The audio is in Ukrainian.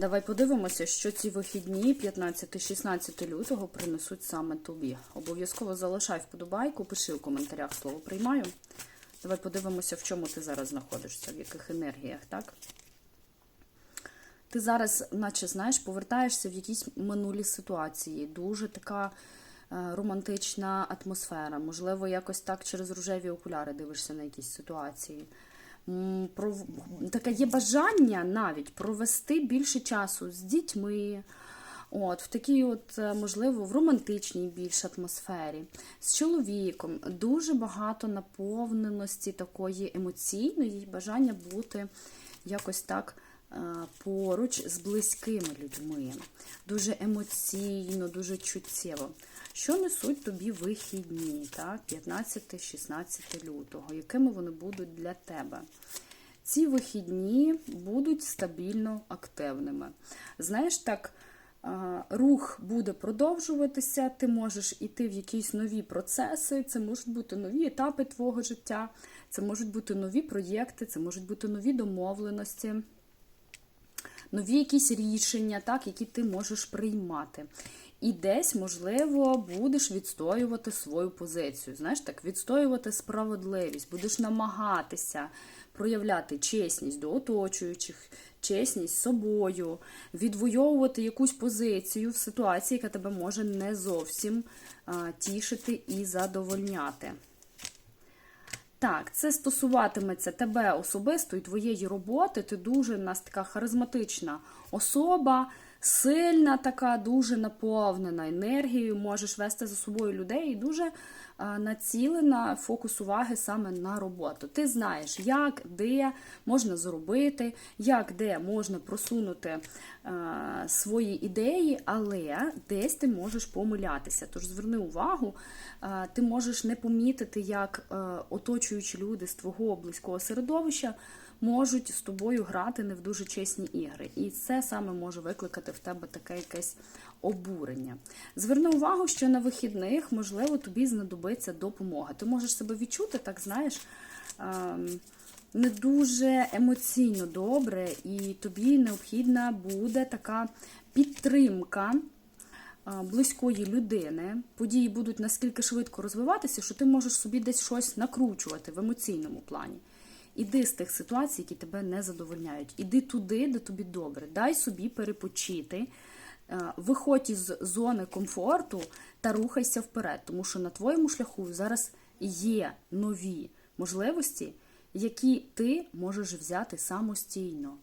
Давай подивимося, що ці вихідні 15-16 лютого принесуть саме тобі. Обов'язково залишай вподобайку, пиши в коментарях слово приймаю. Давай подивимося, в чому ти зараз знаходишся, в яких енергіях, так? Ти зараз, наче знаєш, повертаєшся в якісь минулі ситуації. Дуже така е, романтична атмосфера. Можливо, якось так через рожеві окуляри дивишся на якісь ситуації. Таке є бажання навіть провести більше часу з дітьми. От, в такій, от, е, можливо, в романтичній більш атмосфері, з чоловіком. Дуже багато наповненості такої емоційної, бажання бути якось так поруч з близькими людьми. Дуже емоційно, дуже чуттєво. Що несуть тобі вихідні, так? 15-16 лютого, якими вони будуть для тебе? Ці вихідні будуть стабільно активними. Знаєш, так, рух буде продовжуватися, ти можеш іти в якісь нові процеси, це можуть бути нові етапи твого життя, це можуть бути нові проєкти, це можуть бути нові домовленості нові якісь рішення, так, які ти можеш приймати. І десь, можливо, будеш відстоювати свою позицію. Знаєш, так, відстоювати справедливість, будеш намагатися проявляти чесність до оточуючих, чесність собою, відвоювати якусь позицію в ситуації, яка тебе може не зовсім тішити і задовольняти. Так, це стосуватиметься тебе особисто і твоєї роботи. Ти дуже в нас така харизматична особа, сильна, така, дуже наповнена енергією, можеш вести за собою людей і дуже націлена фокус уваги саме на роботу. Ти знаєш, як, де можна зробити, як де можна просунути свої ідеї, але десь ти можеш помилятися. Тож зверни увагу, ти можеш не помітити, як е, оточуючі люди з твого близького середовища можуть з тобою грати не в дуже чесні ігри. І це саме може викликати в тебе таке якесь обурення. Зверни увагу, що на вихідних, можливо, тобі знадобиться допомога. Ти можеш себе відчути, так знаєш. ем, Не дуже емоційно добре, і тобі необхідна буде така підтримка близької людини. Події будуть наскільки швидко розвиватися, що ти можеш собі десь щось накручувати в емоційному плані. Іди з тих ситуацій, які тебе не задовольняють. Іди туди, де тобі добре. Дай собі перепочити, е, виходь із зони комфорту та рухайся вперед, тому що на твоєму шляху зараз є нові можливості, які ти можеш взяти самостійно.